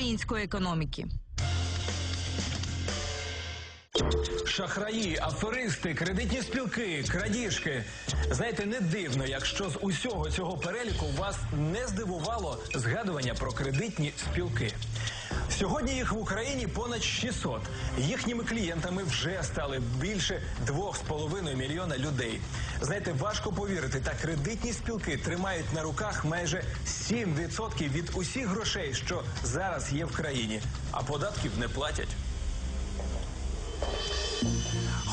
української економіки. Шахраї, аферисти, кредитні спілки, крадіжки. Знаєте, не дивно, якщо з усього цього переліку вас не здивувало згадування про кредитні спілки. Сьогодні їх в Україні понад 600. Їхніми клієнтами вже стали більше 2,5 мільйона людей. Знаєте, важко повірити, та кредитні спілки тримають на руках майже 7% від усіх грошей, що зараз є в країні, а податків не платять.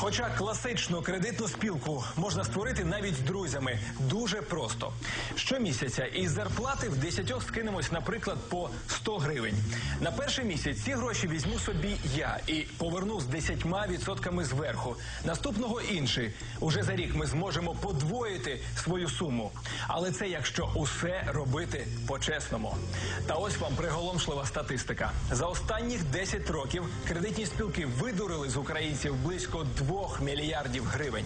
Хоча класичну кредитну спілку можна створити навіть з друзями дуже просто. Щомісяця із зарплати в десятьох скинемось, наприклад, по 100 гривень. На перший місяць ці гроші візьму собі я і поверну з 10 відсотками зверху. Наступного інший. Уже за рік ми зможемо подвоїти свою суму. Але це якщо усе робити по-чесному. Та ось вам приголомшлива статистика. За останніх 10 років кредитні спілки видурили з українців близько 2 мільярдів гривень.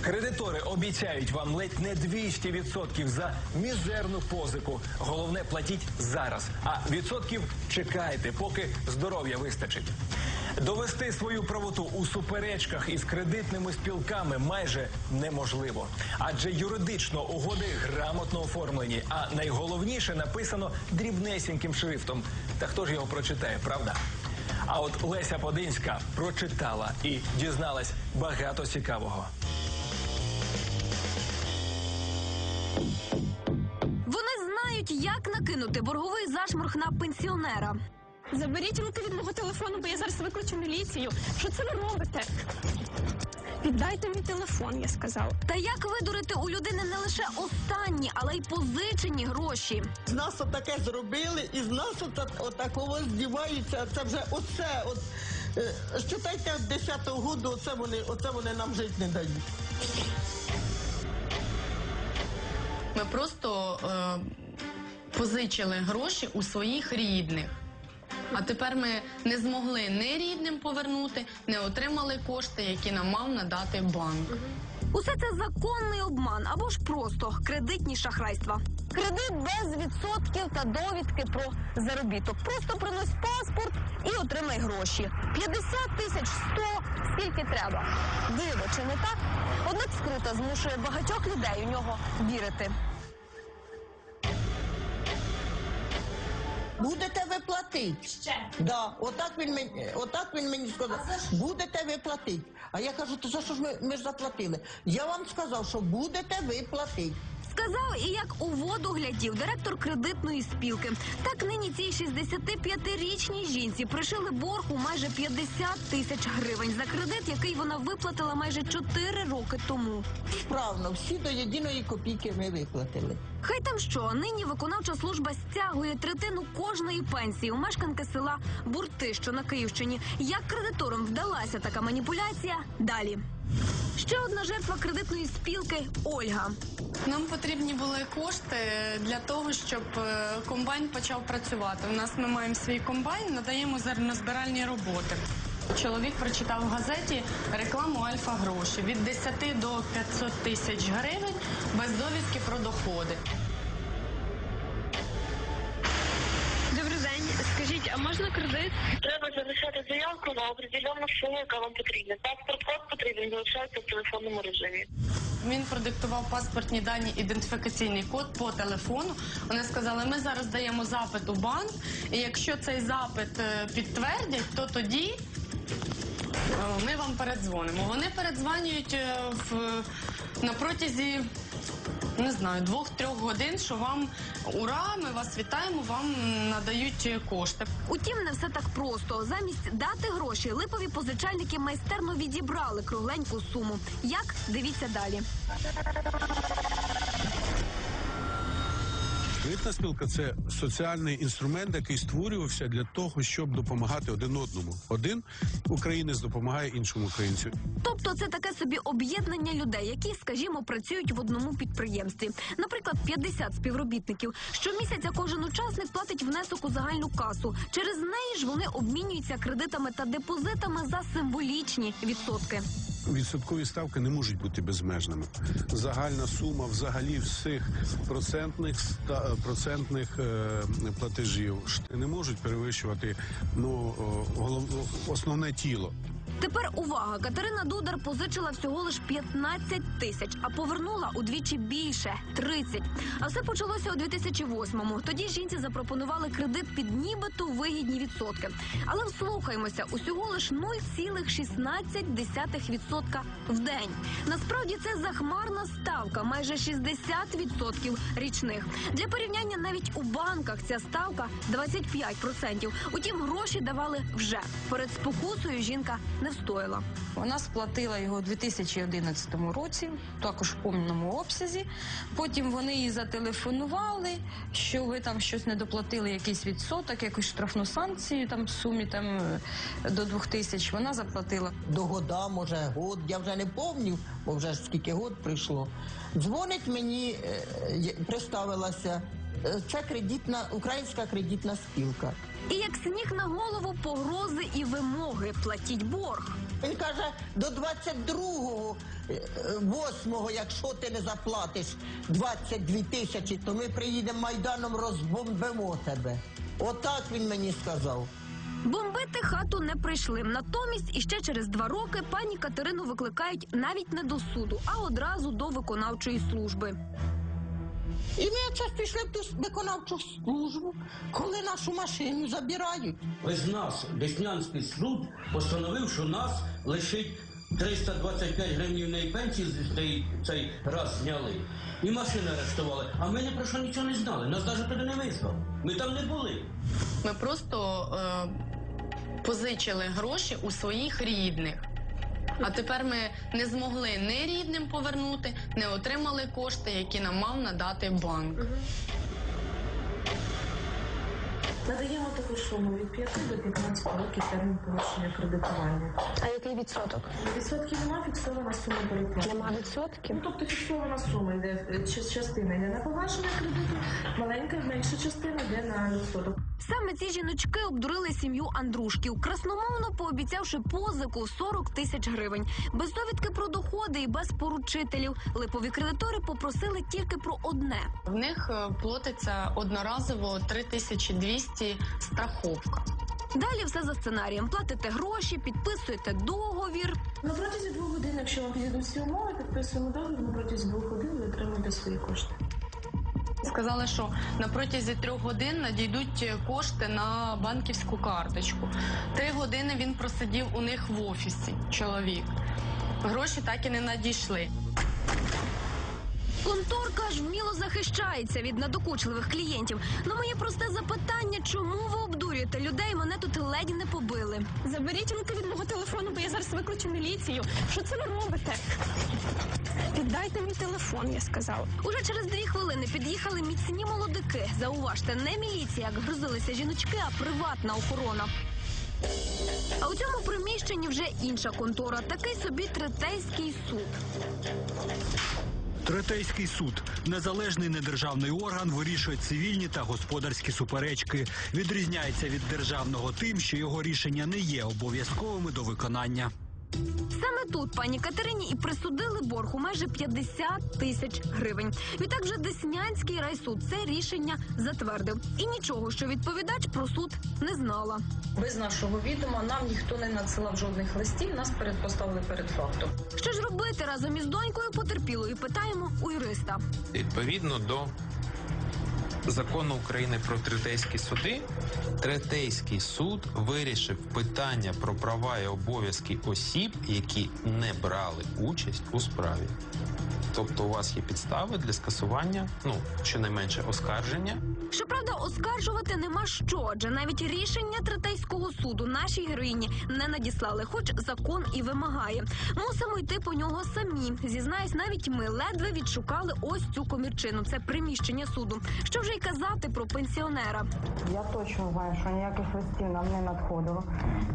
Кредитори обіцяють вам ледь не 200% за мізерну позику. Головне платіть зараз, а відсотків чекайте, поки здоров'я вистачить. Довести свою правоту у суперечках із кредитними спілками майже неможливо, адже юридично угоди грамотно оформлені, а найголовніше написано дрібнесіньким шрифтом. Та хто ж його прочитає, правда? А от Леся Подинська прочитала і дізналась багато цікавого. Вони знають, як накинути борговий зашморг на пенсіонера. Заберіть руки від мого телефону, бо я зараз викличу міліцію. Що це ви робите? Віддайте мій телефон, я сказала. Та як видурити у людини не лише останні, але й позичені гроші? З нас отаке зробили, і з нас ота- отакого здіваються. Це вже оце. От, е, считайте, з 10-го году оце вони, оце вони нам жити не дають. Ми просто е, позичили гроші у своїх рідних. А тепер ми не змогли не рідним повернути, не отримали кошти, які нам мав надати банк. Усе це законний обман або ж просто кредитні шахрайства. Кредит без відсотків та довідки про заробіток. Просто принось паспорт і отримай гроші. 50 тисяч 100, скільки треба. Диво, чи не так? Однак скрута змушує багатьох людей у нього вірити. Будете ви платити? Ще. Да, отак він мені, отак він мені сказав. Будете ви платити. А я кажу, то за що ж ми, ми ж заплатили? Я вам сказав, що будете ви платити. Сказав і як у воду глядів директор кредитної спілки. Так нині цій 65-річній жінці пришили борг у майже 50 тисяч гривень за кредит, який вона виплатила майже 4 роки тому. Справно, всі до єдиної копійки ми виплатили. Хай там що нині виконавча служба стягує третину кожної пенсії у мешканки села Бурти, що на Київщині. Як кредиторам вдалася така маніпуляція? Далі. Ще одна жертва кредитної спілки Ольга. Нам потрібні були кошти для того, щоб е, комбайн почав працювати. У нас ми маємо свій комбайн, надаємо зернозбиральні роботи. Чоловік прочитав в газеті рекламу Альфа гроші від 10 до 500 тисяч гривень без довідки про доходи. А можна кредит? Треба залишати заявку на определенну суму, яка вам потрібна. Паспорт код потрібен залишається в телефонному режимі. Він продиктував паспортні дані, ідентифікаційний код по телефону. Вони сказали, ми зараз даємо запит у банк, і якщо цей запит е, підтвердять, то тоді е, ми вам передзвонимо. Вони передзвонюють е, в, на протязі. Не знаю, двох-трьох годин, що вам ура, ми вас вітаємо, вам надають е, кошти. Утім, не все так просто. Замість дати гроші липові позичальники майстерно відібрали кругленьку суму. Як дивіться далі. Кредитна спілка це соціальний інструмент, який створювався для того, щоб допомагати один одному. Один українець допомагає іншому українцю. Тобто, це таке собі об'єднання людей, які, скажімо, працюють в одному підприємстві. Наприклад, 50 співробітників. Щомісяця кожен учасник платить внесок у загальну касу. Через неї ж вони обмінюються кредитами та депозитами за символічні відсотки. Відсоткові ставки не можуть бути безмежними. Загальна сума взагалі всіх процентних процентних е, платежів не можуть перевищувати ну основне тіло. Тепер увага! Катерина Дудар позичила всього лиш 15 тисяч, а повернула удвічі більше 30. А все почалося у 2008-му. Тоді жінці запропонували кредит під нібито вигідні відсотки. Але вслухаймося, усього лиш 0,16% в день. Насправді це захмарна ставка, майже 60% річних. Для порівняння навіть у банках ця ставка 25%. Утім, гроші давали вже перед спокусою. Жінка не встояла. Вона сплатила його у 2011 році, також в повному обсязі. Потім вони їй зателефонували, що ви там щось не доплатили, якийсь відсоток, якусь штрафну санкцію там в сумі там е, до 2000. Вона заплатила. До года, може, год, я вже не пам'ятаю, бо вже скільки год прийшло. Дзвонить мені, е, представилася. е, Це кредитна, українська кредитна спілка. І як сніг на голову, погрози і вимоги платіть борг. Він каже, до 22-го, е, 8-го, якщо ти не заплатиш 22 тисячі, то ми приїдемо Майданом, розбомбимо тебе. Отак він мені сказав. Бомбити хату не прийшли. Натомість іще через два роки пані Катерину викликають навіть не до суду, а одразу до виконавчої служби. І ми ж пішли в ту виконавчу службу, коли нашу машину забирають. Ось нас, Деснянський суд, постановив, що нас лишить 325 гривнівної пенсії з цей, цей раз зняли. І машини арештували. А ми ні про що нічого не знали. Нас навіть туди не визвав. Ми там не були. Ми просто е, позичили гроші у своїх рідних. А тепер ми не змогли не рідним повернути, не отримали кошти, які нам мав надати банк. Надаємо таку суму від 5 до 15 років термін погашення кредитування. А який відсоток? Відсотків немає, фіксована сума переплати. Нема відсотків? Ну, тобто фіксована сума йде, е, част- частина йде на погашення кредиту, маленька, менша частина йде на відсоток. Саме ці жіночки обдурили сім'ю Андрушків, красномовно пообіцявши позику в 40 тисяч гривень. Без довідки про доходи і без поручителів. Липові кредитори попросили тільки про одне. В них е, платиться одноразово 3200 страховка. Далі все за сценарієм. Платите гроші, підписуєте договір. На протязі двох годин, якщо вам підійдуть всі умови, підписуємо договір, на протязі двох годин ви отримуєте свої кошти. Сказали, що на протязі трьох годин надійдуть кошти на банківську карточку. Три години він просидів у них в офісі. Чоловік. Гроші так і не надійшли. Конторка ж вміло захищається від надокучливих клієнтів. На моє просте запитання, чому ви обдурюєте людей? Мене тут ледь не побили. Заберіть руки від мого телефону, бо я зараз викличу міліцію. Що це ви робите? Віддайте мій телефон, я сказала. Уже через дві хвилини під'їхали міцні молодики. Зауважте, не міліція, як грозилися жіночки, а приватна охорона. А у цьому приміщенні вже інша контора, такий собі третейський суд. Третейський суд незалежний недержавний орган вирішує цивільні та господарські суперечки. Відрізняється від державного тим, що його рішення не є обов'язковими до виконання. Саме тут пані Катерині і присудили борг у майже 50 тисяч гривень. Відтак вже Деснянський райсуд це рішення затвердив. І нічого, що відповідач про суд не знала. Без нашого відома нам ніхто не надсилав жодних листів, нас передпоставили перед фактом. Що ж робити разом із донькою потерпілою? Питаємо у юриста. Відповідно до закону України про третейські суди, третейський суд вирішив питання про права і обов'язки осіб, які не брали участь у справі. Тобто у вас є підстави для скасування, ну щонайменше оскарження Щоправда, оскаржувати нема що, адже навіть рішення третейського суду нашій героїні не надіслали, хоч закон і вимагає. Мусимо йти по нього самі. Зізнаюсь, навіть ми ледве відшукали ось цю комірчину. Це приміщення суду. Що вже й казати про пенсіонера. Я точно знаю, що ніяких листів нам не надходило.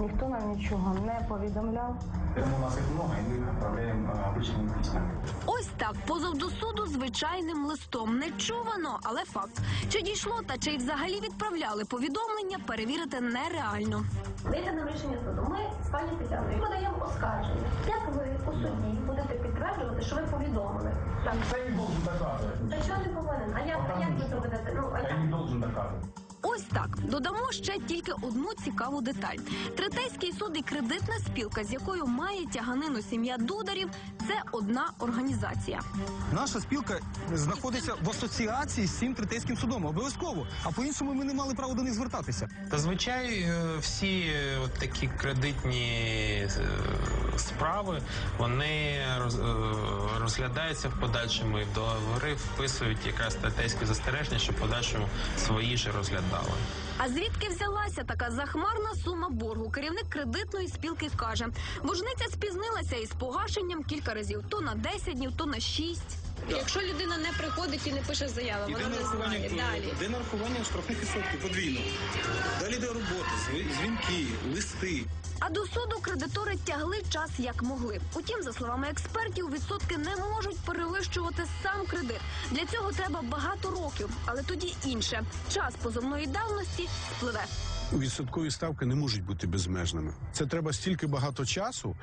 Ніхто нам нічого не повідомляв. У нас их много, и мы их отправляем э, обычными письмами. Ось так, позов до суду звичайним листом. Нечувано, але факт. Чи дійшло та чи й взагалі відправляли повідомлення, перевірити нереально. Дайте нам рішення суду. Ми з пані Тетяною подаємо оскарження. Як ви у суді будете підтверджувати, що ви повідомили? Так. Я не должен доказывать. Та чого не повинен? А як, а як ви доведете? Я не должен доказывать. Ось так додамо ще тільки одну цікаву деталь. Третейський суд і кредитна спілка, з якою має тяганину сім'я дударів, це одна організація. Наша спілка знаходиться в асоціації з цим третейським судом. Обов'язково. А по-іншому ми не мали права до них звертатися. Зазвичай е, всі е, от такі кредитні е, справи вони роз- розглядаються в подальшому і в договори вписують якраз стратейське застереження, щоб в подальшому свої ж розглядали. А звідки взялася така захмарна сума боргу? Керівник кредитної спілки каже, боржниця спізнилася із погашенням кілька разів: то на 10 днів, то на 6. Якщо людина не приходить і не пише заяву, вона не знає. Далі. Де нарахування штрафних відсотків подвійно. Далі йде робота, дзвінки, листи. А до суду кредитори тягли час як могли. Утім, за словами експертів, відсотки не можуть перевищувати сам кредит. Для цього треба багато років, але тоді інше час позовної давності спливе. Відсоткові ставки не можуть бути безмежними. Це треба стільки багато часу,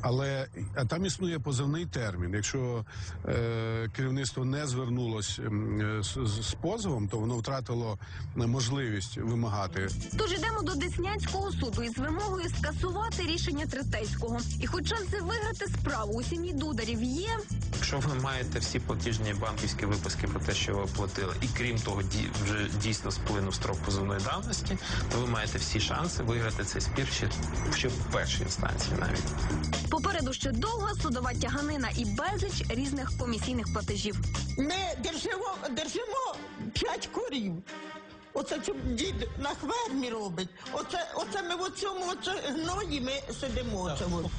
але а там існує позовний термін. Якщо е, керівництво не звернулось е, з, з- з позовом, то воно втратило е, можливість вимагати. Тож йдемо до Деснянського суду із вимогою скасувати рішення Третейського. І хоч шанси виграти справу у сім'ї дударів є, Якщо ви маєте всі платіжні банківські виписки про те, що ви оплатили, і крім того, ді- вже дійсно сплинув строк позовної давності, то ви маєте всі шанси виграти цей спір ще, ще в першій інстанції навіть. попереду ще довга судова тяганина і безліч різних комісійних платежів. Ми держимо, держимо п'ять корів. Оце що дід на хвермі робить. Оце, оце ми в цьому гної ми сидимо. От.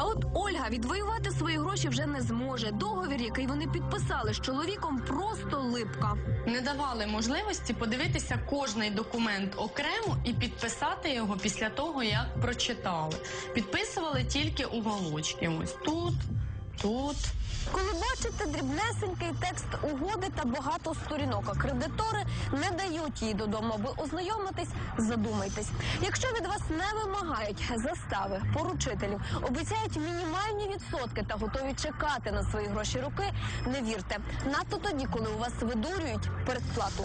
А от Ольга відвоювати свої гроші вже не зможе. Договір, який вони підписали з чоловіком, просто липка. Не давали можливості подивитися кожний документ окремо і підписати його після того, як прочитали. Підписували тільки уголочки. Ось тут, тут. Коли бачите дрібнесенький текст угоди та багато сторінок, а кредитори не дають її додому, аби ознайомитись, задумайтесь. Якщо від вас не вимагають застави, поручителів, обіцяють мінімальні відсотки та готові чекати на свої гроші руки, не вірте. Надто тоді, коли у вас видурюють передплату.